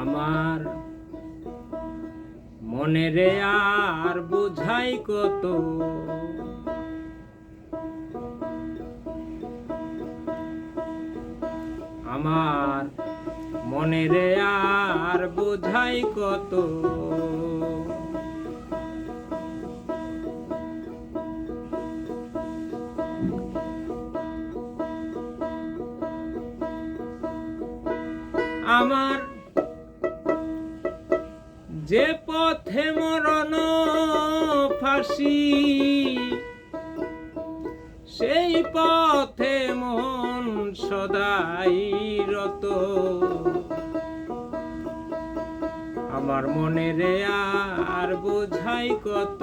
আমার মনে রে আর বুঝাই কত? আমার মনে রে আর বুঝাই কত? আমার যে পথে মরণ ফাঁসি, সেই পথে মন সদাই রত। আমার মনে রে আর বোঝাই কত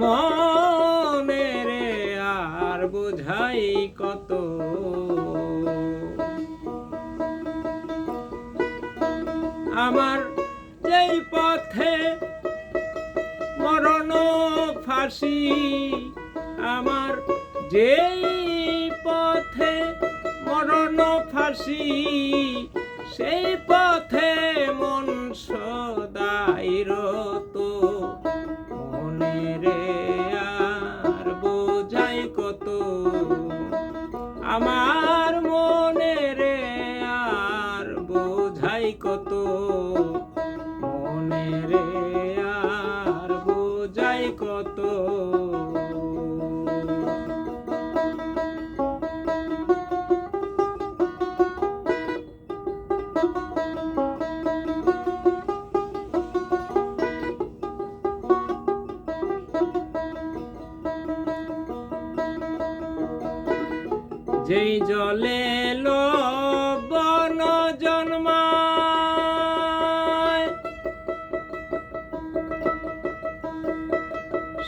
মনে রে আর বোঝাই কত। ফাঁসি আমার যেই পথে মরণ ফাঁসি, সেই পথে মন সদাই রত। মনে রে আর বোঝাই কত, আমার মনে রে আর বোঝাই কত। মনে রে যেই জলে লবণ জন্মায়,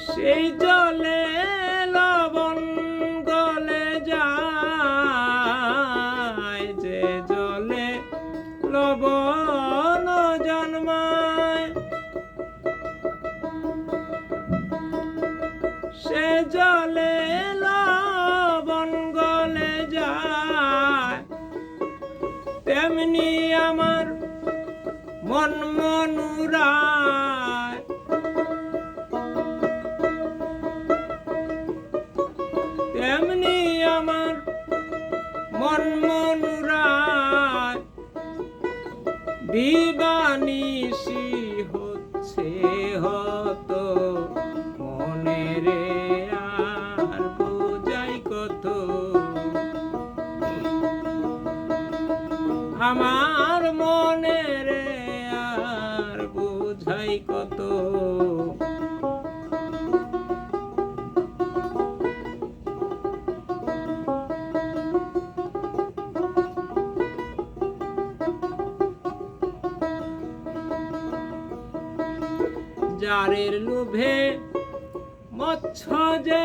সেই জলে লবণ গলে যায়, যে জলে লবণ জন্মায়, সে জলে মন মনুরায়। তেমনি আমার মন মনুরায়। দিবানিসি হচ্ছে হত মনে রে আর কত। আমার মনে বোঝাই কত? জারের লোভে মৎস্য যে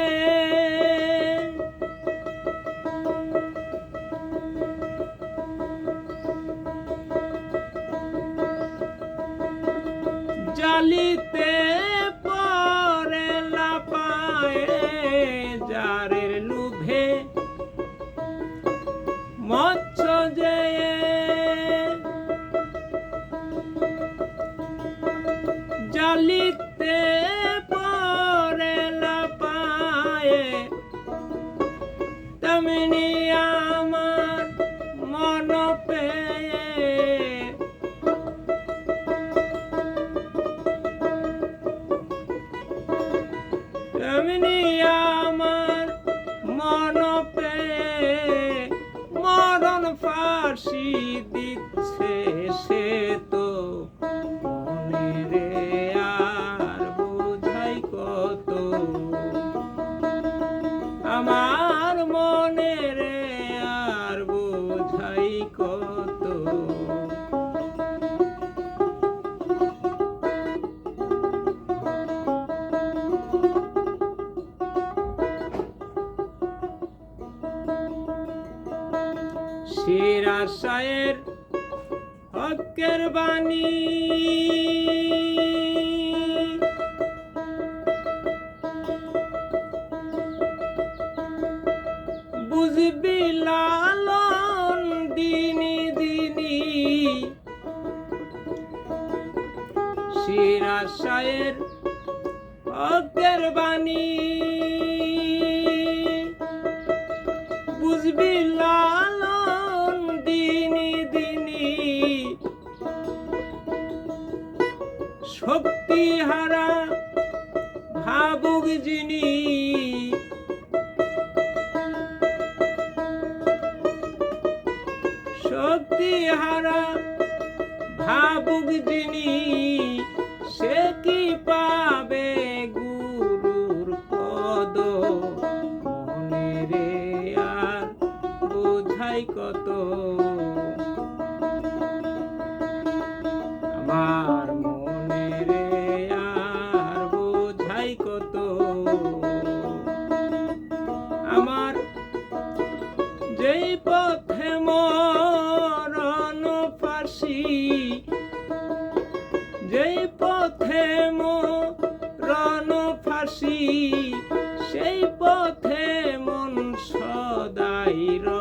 জালিতে পরে লাপায়ে যারের লোভে তেমনি আমার মন পেয়ে মরণ ফাঁসি দিচ্ছে সে তো। মনে আর বোঝাই কত। আমার মনে রে আর বোঝাই কত। সে রাশায়ের হকের বাণী। বুঝবি লালন দিনি দিনি। সে রাশায়ের হকের বাণী। ভাবুক যিনি। শক্তি হারা ভাবুক যিনি। তীর